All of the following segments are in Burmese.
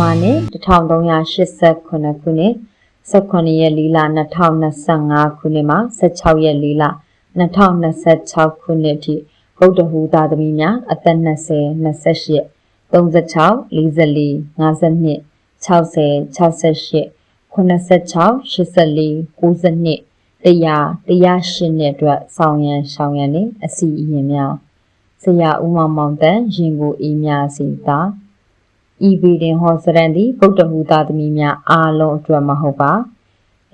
မြန်မာနှစ်1389ခုနှစ်18ရက်4လ2025ခုနှစ်မှာ16ရက်4လ2026ခုနှစ်ထိဗုဒ္ဓဟူသာသမီများအသက်20 28 36 44 52 60 68 86 84 92တရားတရားရှင်တဲ့အတွက်ဆောင်ရန်ရှောင်ရန်နဲ့အစီအရင်များဆရာဦးမောင်မောင်တန်ရင်ကိုအေးများစီတာ ဤဗီဒင်ဟောစရန်သည်ဗုဒ္ဓဟူသားသမီးများအားလုံးအတွက်မဟုတ်ပါ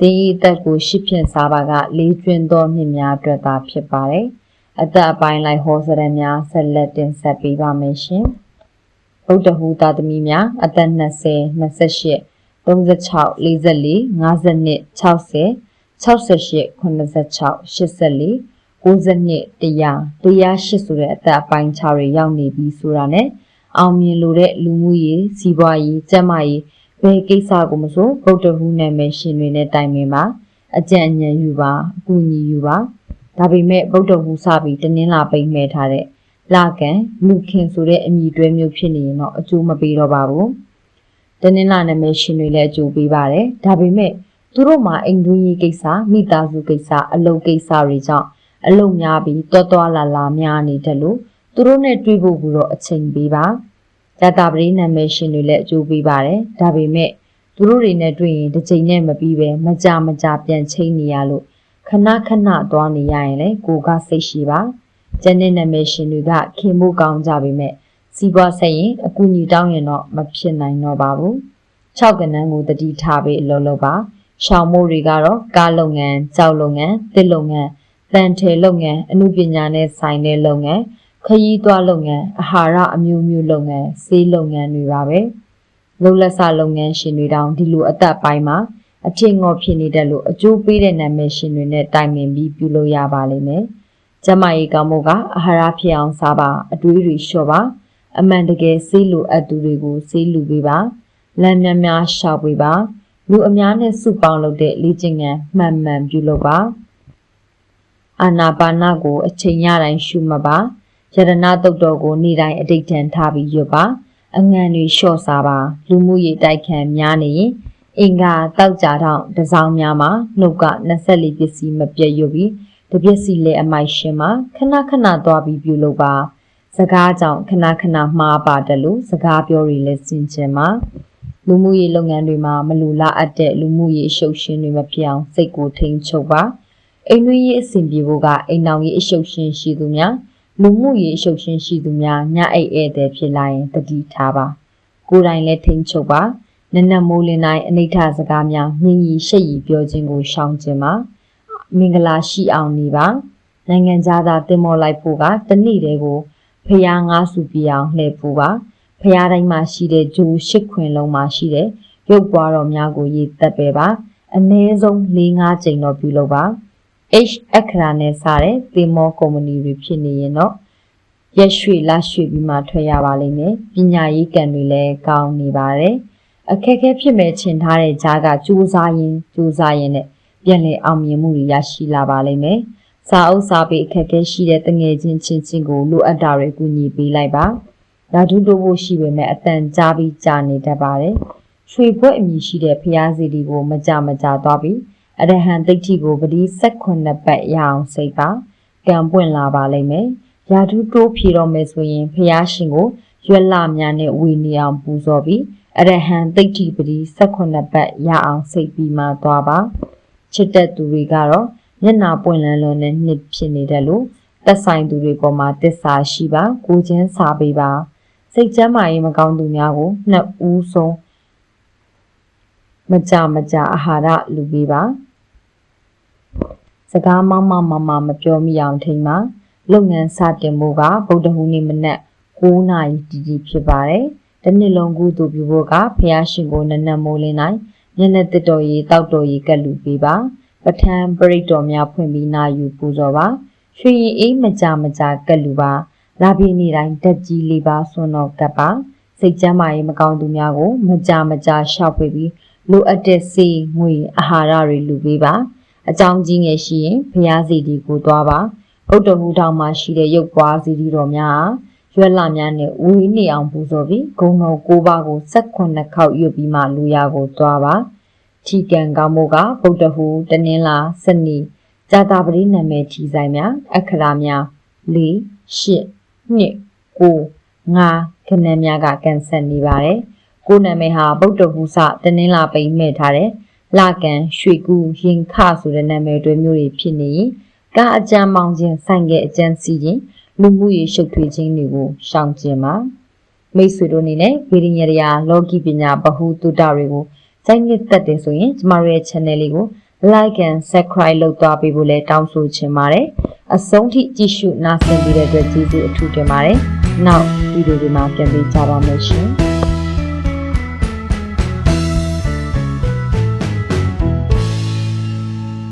တင်းဤအသက်ကိုရှစ်ဖြင့်စားပါကလေးကျွင်းသောနှစ်များအတွက်သာဖြစ်ပါတယ်အသက်အပိုင်းလိုက်ဟောစရန်များဆက်လက်တင်ဆက်ပေးပါမယ်ရှင်ဗုဒ္ဓဟူသားသမီးများအသက်20 28 36 44 52 60 68 86 84 92တရားတရားရှိဆိုတဲ့အသက်အပိုင်းခြားတွေရောက်နေပြီဆိုတာနဲ့ အောင်မြင်လို့တဲ့လူမှုရေးစီးပွားရေးကျန်းမာရေးဘယ်ကိစ္စကိုမဆိုဗုဒ္ဓဟူးနာမည်ရှင်တွေနဲ့တိုင်ပင်ပါအကြံဉာဏ်ယူပါအကူအညီယူပါဒါပေမဲ့ဗုဒ္ဓဟူးစပြီးတနင်္လာပိတ်မဲ့ထားတဲ့လာကန်လူခင်ဆိုတဲ့အမည်တွဲမျိုးဖြစ်နေရင်တော့အကျိုးမပေးတော့ပါဘူးတနင်္လာနာမည်ရှင်တွေလည်းအကျိုးပေးပါတယ်ဒါပေမဲ့သူတို့မှာအိမ်တွင်းရေးကိစ္စမိသားစုကိစ္စအလုပ်ကိစ္စတွေကြောင့်အလုပ်များပြီးတောတောလာလာများနေတယ်လို့ သူတို့နဲ့တွေ့ဖို့ကတော့အချိန်ပေးပါဇာတာပရိနာမည်ရှင်တွေလည်းအကျိုးပေးပါတယ်ဒါပေမဲ့သူတို့တွေနဲ့တွေ့ရင်တစ်ချိန်နဲ့မပြီးပဲမကြမကြပြန်ချိန်နေရလို့ခဏခဏသွားနေရရင်လေကိုကစိတ်ရှိပါကျန်တဲ့နာမည်ရှင်တွေကခင်မှုကောင်းကြပေမဲ့စီးပွားဆက်ရင်အကူအညီတောင်းရင်တော့မဖြစ်နိုင်တော့ပါဘူး၆ကနန်းကိုတတိထားပြီးအလုပ်လုပ်ပါရှောင်မိုးတွေကတော့ကားလုပ်ငန်း၊ကြောက်လုပ်ငန်း၊တစ်လုပ်ငန်း၊တန်ထည်လုပ်ငန်း၊အမှုပညာနဲ့ဆိုင်တဲ့လုပ်ငန်း၊ ခရီးသွားလုပ်ငန်း၊အာဟာရအမျိုးမျိုးလုပ်ငန်း၊ဆေးလုပ်ငန်းတွေပါပဲ။လုံလက်စလုပ်ငန်းရှင်တွေတောင်ဒီလိုအသက်ပိုင်းမှာအထင်ငေါဖြစ်နေတဲ့လို့အကျိုးပေးတဲ့နာမည်ရှင်တွေနဲ့တိုင်ပင်ပြီးပြုလုပ်ရပါလိမ့်မယ်။ကျမကြီးကောင်းမို့ကအာဟာရဖြစ်အောင်စားပါအတွေးတွေလျှော့ပါအမှန်တကယ်ဆေးလိုအပ်သူတွေကိုဆေးလူပေးပါလမ်းများများရှောက်ပေးပါလူအများနဲ့စုပေါင်းလုပ်တဲ့လေ့ကျင့်ခန်းမှန်မှန်ပြုလုပ်ပါအာနာပါနကိုအချိန်ရတိုင်းရှုမှတ်ပါ ယရနာတုတ်တော်ကိုနေ့တိုင်းအတိတ်ထန်ထားပြီးရွတ်ပါအငံတွေလျှော့စားပါလူမှုရေးတိုက်ခန်းများနေရင်အင်္ဂါတောက်ကြတော့တစောင်းများမှာနှုတ်က24ပစ္စည်းမပြတ်ရွတ်ပြီးတပစ္စည်းလည်းအမိုက်ရှင်းမှာခဏခဏသွားပြီးပြုလုပ်ပါစကားကြောင့်ခဏခဏမှားပါတယ်လို့စကားပြောတွေလည်းစင်ကြင်ပါလူမှုရေးလုပ်ငန်းတွေမှာမလူလားအပ်တဲ့လူမှုရေးအရှုပ်ရှင်တွေမဖြစ်အောင်စိတ်ကိုထိန်းချုပ်ပါအိမ်တွင်းရေးအဆင်ပြေဖို့ကအိမ်တော်ရေးအရှုပ်ရှင်ရှိသူများ လူမှုရေးအရှုပ်ရှင်ရှိသူများညအိတ်ဧည့်သည်ဖြစ်လာရင်တတိထားပါကိုယ်တိုင်လည်းထိန်းချုပ်ပါနက်နက်မိုးလင်းတိုင်းအနိဋ္ဌစကားများမြင်ရီရှက်ရီပြောခြင်းကိုရှောင်ခြင်းပါမင်္ဂလာရှိအောင်နေပါနိုင်ငံသားတင်မော်လိုက်ဖို့ကတနေ့တည်းကိုဖျားငါးစုပြအောင်လှည့်ဖို့ပါဖျားတိုင်းမှာရှိတဲ့ဂျိုးရှစ်ခွင်လုံးမှာရှိတဲ့ရုပ်ပွားတော်များကိုရေးသက်ပဲပါအနည်းဆုံး၄-၅ကြိမ်တော့ပြုလုပ်ပါ H အခရာနဲ့စတဲ့သေမောကုမ္ပဏီတွေဖြစ်နေရင်တော့ရက်ရွှေလရွှေပြီးမှထွက်ရပါလိမ့်မယ်ပညာရေးကံတွေလည်းကောင်းနေပါတယ်အခက်အခဲဖြစ်မဲ့ချင်ထားတဲ့ဂျားကစူးစားရင်စူးစားရင်နဲ့ပြန်လည်အောင်မြင်မှုတွေရရှိလာပါလိမ့်မယ်စာအုပ်စာပေအခက်အခဲရှိတဲ့တငယ်ချင်းချင်းချင်းကိုလိုအပ်တာတွေကူညီပေးလိုက်ပါဓာတုတိုးဖို့ရှိပေမဲ့အတန်ကြားပြီးကြာနေတတ်ပါတယ်ရွှေဘွက်အမည်ရှိတဲ့ဖျားစီဒီကိုမကြမကြသွားပြီး အရဟံတိတ်တိကိုပတိ16ပတ်ရအောင်စိတ်ပါကံပွင့်လာပါလိမ့်မယ်ဓာတုတိုးဖြေတော့မယ်ဆိုရင်ဖျားရှင်ကိုရွက်လများနဲ့ဝေနေအောင်ပူဇော်ပြီးအရဟံတိတ်တိပတိ16ပတ်ရအောင်စိတ်ပြီးမှသွားပါချစ်တဲ့သူတွေကတော့မျက်နာပွင့်လန်းလွန်းနဲ့နှစ်ဖြစ်နေတယ်လို့သက်ဆိုင်သူတွေပေါ်မှာတစ္ဆာရှိပါကိုချင်းစာပေးပါစိတ်ချမ်းမာရေးမကောင်းသူများကိုနှစ်ဦးဆုံး မကြမကြအာဟာရလူပေးပါစကားမောင်းမမမမပြောမိအောင်ထိန်ပါလုပ်ငန်းစတင်မှုကဗုဒ္ဓဟူးနေ့မနက်9နာရီတီတီဖြစ်ပါတယ်။တစ်နှစ်လုံးကုသိုလ်ပြုဖို့ကဖះရှင်ကိုနနက်မိုးလင်းတိုင်းမျက်နှာတစ်တော်ရီတောက်တော်ရီကတ်လူပေးပါပထံပရိတ်တော်များဖွင့်ပြီးနာယူပူဇော်ပါရွှေရင်အေးမကြမကြကတ်လူပါလာပြီးနေ့တိုင်းတက်ကြီးလေးပါဆွန်းတော်ကပ်ပါစိတ်ကျမ်းမာရေးမကောင်းသူများကို မကြမကြရှောက်ပေးပြီး လိုအပ်တဲ့စေငွေအာဟာရတွေလူပေးပါအကြောင်းကြီးငယ်ရှိရင်ဖျားစီဒီကိုသွားပါဗုဒ္ဓဟူထောင်မှာရှိတဲ့ရုပ်ပွားစီဒီတော်များရွက်လာများနဲ့ဝီနေအောင်ပူဇော်ပြီးဂုံတော်၉ပါးကို16ခေါက်ရွတ်ပြီးမှလူရကိုသွားပါထီကံကောင်းမို့ကဗုဒ္ဓဟူတနင်္လာစနေဇာတာပတိနာမည်ထီဆိုင်များအခရာများ၄၈နှစ်ကိုငါခဏန်းများကကန်ဆက်နေပါတယ် ကိုနာမည်ဟာဗုဒ္ဓဟူစတနင်္လာပိတ်မဲ့ထားတယ်လာကန်ရွှေကူရင်ခဆိုတဲ့နာမည်တွေမျိုးတွေဖြစ်နေရင်ကာအကြမ်းမောင်းခြင်းဆိုင်ကအကြမ်းစီခြင်းလူမှုရေးရှုပ်ထွေးခြင်းတွေကိုရှောင်ကျဉ်ပါမိတ်ဆွေတို့အနေနဲ့ဗီဒီယိုရာလောကီပညာဗဟုသုတတွေကိုစိုက်နစ်သက်တယ်ဆိုရင်ကျမတို့ရဲ့ channel လေးကို like and subscribe လုပ်သွားပေးဖို့လည်းတောင်းဆိုချင်ပါတယ်အဆုံးထိကြည့်ရှုနားဆင်ပေးတဲ့အတွက်ကျေးဇူးအထူးတင်ပါတယ်နောက်ဗီဒီယိုဒီမှာပြန်ပြီးကြပါမယ်ရှင်